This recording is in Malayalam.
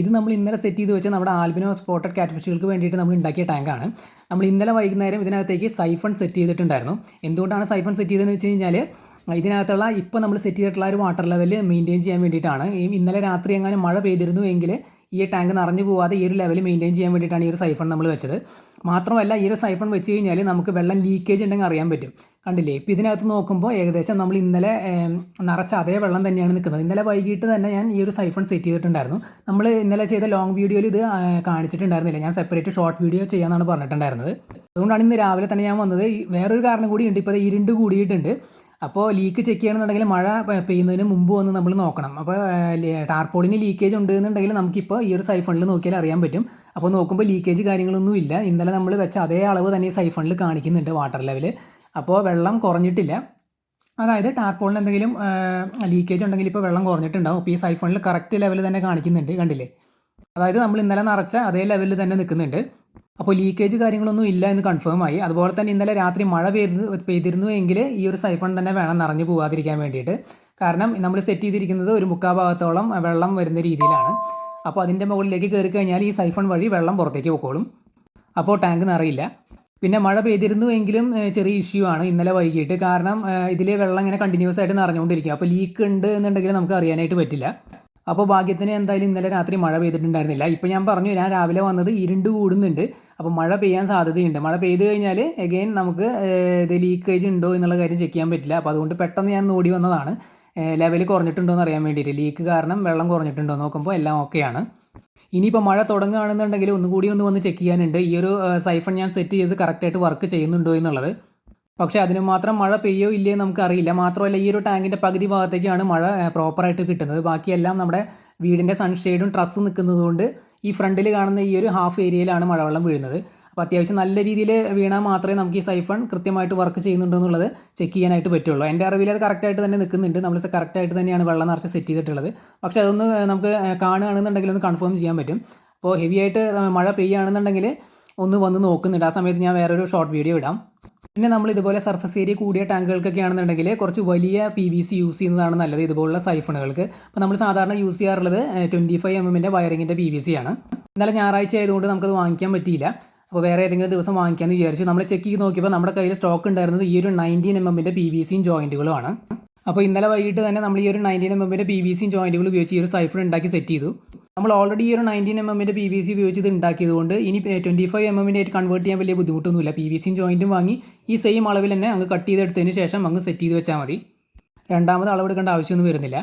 ഇത് നമ്മൾ ഇന്നലെ സെറ്റ് ചെയ്ത് വെച്ച നമ്മുടെ ആൽബിനോ സ്പോട്ടഡ് കാറ്റ്ഫിഷുകൾക്ക് വേണ്ടിയിട്ട് നമ്മൾ ഉണ്ടാക്കിയ ടാങ്കാണ്. നമ്മൾ ഇന്നലെ വൈകുന്നേരം ഇതിനകത്തേക്ക് സൈഫൺ സെറ്റ് ചെയ്തിട്ടുണ്ടായിരുന്നു. എന്തുകൊണ്ടാണ് സൈഫൺ സെറ്റ് ചെയ്തതെന്ന് വെച്ച് കഴിഞ്ഞാൽ ഇതിനകത്തുള്ള ഇപ്പോൾ നമ്മൾ സെറ്റ് ചെയ്തിട്ടുള്ള ഒരു വാട്ടർ ലെവൽ മെയിന്റെയിൻ ചെയ്യാൻ വേണ്ടിയിട്ടാണ്. ഇന്നലെ രാത്രി എങ്ങാനും മഴ പെയ്തിരുന്നു എങ്കിൽ ഈ ടാങ്ക് നിറഞ്ഞു പോവാതെ ഈ ഒരു ലെവൽ മെയിന്റെയിൻ ചെയ്യാൻ വേണ്ടിയിട്ടാണ് ഈ ഒരു സൈഫൺ നമ്മൾ വെച്ചത്. മാത്രമല്ല ഈ ഒരു സൈഫൺ വെച്ച് കഴിഞ്ഞാൽ നമുക്ക് വെള്ളം ലീക്കേജ് ഉണ്ടെങ്കിൽ അറിയാൻ പറ്റും. കണ്ടില്ലേ? ഇപ്പോൾ ഇതിനകത്ത് നോക്കുമ്പോൾ ഏകദേശം നമ്മൾ ഇന്നലെ നിറച്ച അതേ വെള്ളം തന്നെയാണ് നിൽക്കുന്നത്. ഇന്നലെ വൈകിട്ട് തന്നെ ഞാൻ ഈ ഒരു സൈഫൺ സെറ്റ് ചെയ്തിട്ടുണ്ടായിരുന്നു. നമ്മൾ ഇന്നലെ ചെയ്ത ലോങ് വീഡിയോയിൽ ഇത് കാണിച്ചിട്ടുണ്ടായിരുന്നില്ല. ഞാൻ സെപ്പറേറ്റ് ഷോർട്ട് വീഡിയോ ചെയ്യാമെന്നാണ് പറഞ്ഞിട്ടുണ്ടായിരുന്നത്. അതുകൊണ്ടാണ് ഇന്ന് രാവിലെ തന്നെ ഞാൻ വന്നത്. വേറൊരു കാരണം കൂടി ഉണ്ട്. ഇപ്പോൾ ഇരുണ്ട് കൂടിയിട്ടുണ്ട്. അപ്പോൾ ലീക്ക് ചെക്ക് ചെയ്യണമെന്നുണ്ടെങ്കിൽ മഴ പെയ്യുന്നതിന് മുമ്പ് വന്ന് നമ്മൾ നോക്കണം. അപ്പോൾ ടാർപോളിന് ലീക്കേജ് ഉണ്ട് എന്നുണ്ടെങ്കിൽ നമുക്കിപ്പോൾ ഈ ഒരു സൈഫണിൽ നോക്കിയാൽ അറിയാൻ പറ്റും. അപ്പോൾ നോക്കുമ്പോൾ ലീക്കേജ് കാര്യങ്ങളൊന്നും ഇല്ല ഇന്നലെ നമ്മൾ വെച്ച അതേ അളവ് തന്നെ സൈഫണിൽ കാണിക്കുന്നുണ്ട് വാട്ടർ ലെവൽ അപ്പോൾ വെള്ളം കുറഞ്ഞിട്ടില്ല. അതായത് ടാർപോളിന് എന്തെങ്കിലും ലീക്കേജ് ഉണ്ടെങ്കിൽ ഇപ്പോൾ വെള്ളം കുറഞ്ഞിട്ടുണ്ടാവും. അപ്പോൾ ഈ സൈഫോണിൽ കറക്റ്റ് ലെവൽ തന്നെ കാണിക്കുന്നുണ്ട് കണ്ടില്ലേ? അതായത് നമ്മൾ ഇന്നലെ നിറച്ച അതേ ലെവലിൽ തന്നെ നിൽക്കുന്നുണ്ട്. അപ്പോൾ ലീക്കേജ് കാര്യങ്ങളൊന്നും ഇല്ല എന്ന് കൺഫേം ആയി. അതുപോലെ തന്നെ ഇന്നലെ രാത്രി മഴ പെയ്തു പെയ്തിരുന്നു എങ്കിൽ ഈ ഒരു സൈഫൺ തന്നെ വേണം നിറഞ്ഞു പോകാതിരിക്കാൻ വേണ്ടിയിട്ട്. കാരണം നമ്മൾ സെറ്റ് ചെയ്തിരിക്കുന്നത് ഒരു മുക്കാ ഭാഗത്തോളം വെള്ളം വരുന്ന രീതിയിലാണ്. അപ്പോൾ അതിന്റെ മുകളിലേക്ക് കയറി കഴിഞ്ഞാൽ ഈ സൈഫൺ വഴി വെള്ളം പുറത്തേക്ക് പൊക്കോളും. അപ്പോൾ ടാങ്ക് നിറയില്ല. പിന്നെ മഴ പെയ്തിരുന്നു എങ്കിലും ചെറിയ ഇഷ്യൂ ആണ് ഇന്നലെ വൈകിട്ട്. കാരണം ഇതിൽ വെള്ളം ഇങ്ങനെ കണ്ടിന്യൂസ് ആയിട്ട് നിറഞ്ഞുകൊണ്ടിരിക്കും അപ്പോൾ ലീക്ക് ഉണ്ട് എന്നുണ്ടെങ്കിൽ നമുക്ക് അറിയാനായിട്ട് പറ്റില്ല. അപ്പോൾ ഭാഗ്യത്തിന് എന്തായാലും ഇന്നലെ രാത്രി മഴ പെയ്തിട്ടുണ്ടായിരുന്നില്ല. ഇപ്പോൾ ഞാൻ പറഞ്ഞു ഞാൻ രാവിലെ വന്നത് ഇരുണ്ട് കൂടുന്നുണ്ട്. അപ്പോൾ മഴ പെയ്യാൻ സാധ്യതയുണ്ട്. മഴ പെയ്ത് കഴിഞ്ഞാൽ എഗെയിൻ നമുക്ക് ഇത് ലീക്കേജ് ഉണ്ടോ എന്നുള്ള കാര്യം ചെക്ക് ചെയ്യാൻ പറ്റില്ല. അപ്പോൾ അതുകൊണ്ട് പെട്ടെന്ന് ഞാൻ ഓടി വന്നതാണ്. ലെവൽ കുറഞ്ഞിട്ടുണ്ടോ എന്ന് അറിയാൻ വേണ്ടിയിട്ട്. ലീക്ക് കാരണം വെള്ളം കുറഞ്ഞിട്ടുണ്ടോ നോക്കുമ്പോൾ എല്ലാം ഓക്കെയാണ് ഇനിയിപ്പോൾ മഴ തുടങ്ങുകയാണെന്നുണ്ടെങ്കിൽ ഒന്നുകൂടി ഒന്ന് വന്ന് ചെക്ക് ചെയ്യാനുണ്ട്. ഈ ഒരു സൈഫൺ ഞാൻ സെറ്റ് ചെയ്ത് കറക്റ്റായിട്ട് വർക്ക് ചെയ്യുന്നുണ്ടോ എന്നുള്ളത്. പക്ഷേ അതിന് മാത്രം മഴ പെയ്യോ ഇല്ലയോ നമുക്കറിയില്ല. മാത്രമല്ല ഈ ഒരു ടാങ്കിന്റെ പകുതി ഭാഗത്തേക്കാണ് മഴ പ്രോപ്പറായിട്ട് കിട്ടുന്നത്. ബാക്കിയെല്ലാം നമ്മുടെ വീടിന്റെ സൺഷെയ്ഡും ട്രസ്സും നിൽക്കുന്നതുകൊണ്ട് ഈ ഫ്രണ്ടിൽ കാണുന്ന ഈ ഒരു ഹാഫ് ഏരിയയിലാണ് മഴവെള്ളം വീഴുന്നത്. അപ്പോൾ അത്യാവശ്യം നല്ല രീതിയിൽ വീണാൽ മാത്രമേ നമുക്ക് ഈ സൈഫൺ കൃത്യമായിട്ട് വർക്ക് ചെയ്യുന്നുണ്ടോ എന്നുള്ളത് ചെക്ക് ചെയ്യാനായിട്ട് പറ്റുള്ളൂ. എന്റെ അറിവിൽ അത് കറക്റ്റായിട്ട് തന്നെ നിൽക്കുന്നുണ്ട്. നമ്മൾ കറക്റ്റായിട്ട് തന്നെയാണ് വെള്ളം നിറച്ച് സെറ്റ് ചെയ്തിട്ടുള്ളത്. പക്ഷേ അതൊന്ന് നമുക്ക് കാണുകയാണെന്നുണ്ടെങ്കിൽ ഒന്ന് കൺഫേം ചെയ്യാൻ പറ്റും. അപ്പോൾ ഹെവി ആയിട്ട് മഴ പെയ്യുകയാണെന്നുണ്ടെങ്കിൽ ഒന്ന് വന്ന് നോക്കുന്നുണ്ട്. ആ സമയത്ത് ഞാൻ വേറൊരു ഷോർട്ട് വീഡിയോ ഇടാം. പിന്നെ നമ്മൾ ഇതുപോലെ സർഫസ് ഏരിയ കൂടിയ ടാങ്കുകൾക്കൊക്കെ ആണെന്നുണ്ടെങ്കിൽ കുറച്ച് വലിയ പി വി സി യൂസ് ചെയ്യുന്നതാണ് നല്ലത് ഇതുപോലുള്ള സൈഫണുകൾക്ക്. അപ്പോൾ നമ്മൾ സാധാരണ യൂസ് ചെയ്യാറുള്ളത് ട്വന്റി ഫൈവ് എം എമ്മിന്റെ വയറിങ്ങിന്റെ പി വി സി ആണ് ഇന്നലെ ഞായറാഴ്ച ആയതുകൊണ്ട് നമുക്കത് വാങ്ങിക്കാൻ പറ്റിയില്ല. അപ്പോൾ വേറെ ഏതെങ്കിലും ദിവസം വാങ്ങിക്കാമെന്ന് വിചാരിച്ചു. നമ്മൾ ചെക്ക് ചെയ്ത് നോക്കിയപ്പോൾ നമ്മുടെ കയ്യിൽ സ്റ്റോക്ക് ഉണ്ടായിരുന്നത് ഈ ഒരു നയന്റീൻ എം എമ്മിന്റെ പി വി സിയും ജോയിന്റുകളുമാണ് അപ്പോൾ ഇന്നലെ വൈകിട്ട് തന്നെ നമ്മൾ ഈ ഒരു നയന്റീൻ എം എമ്മിന്റെ പി വി സിയും ജോയിന്റുകൾ ഉപയോഗിച്ച് ഈ ഒരു സൈഫൺ ഉണ്ടാക്കി സെറ്റ് ചെയ്തു. നമ്മൾ ഓൾറെഡി ഈ ഒരു നയന്റീൻ എം എമ്മിന്റെ പി വി സി ഉപയോഗിച്ച് ഇത് ഉണ്ടാക്കിയതുകൊണ്ട് ഇനി ട്വന്റി ഫൈവ് എം എമ്മിന്റെ ആയിട്ട് കൺവേർട്ട് ചെയ്യാൻ വലിയ ബുദ്ധിമുട്ടൊന്നുമില്ല. പി വി സിയും ജോയിന്റും വാങ്ങി ഈ സെയിം അളവിൽ തന്നെ അങ്ങ് കട്ട് ചെയ്തെടുത്തതിന് ശേഷം അങ്ങ് സെറ്റ് ചെയ്ത് വെച്ചാൽ മതി. രണ്ടാമത് അളവെടുക്കേണ്ട ആവശ്യമൊന്നും വരുന്നില്ല.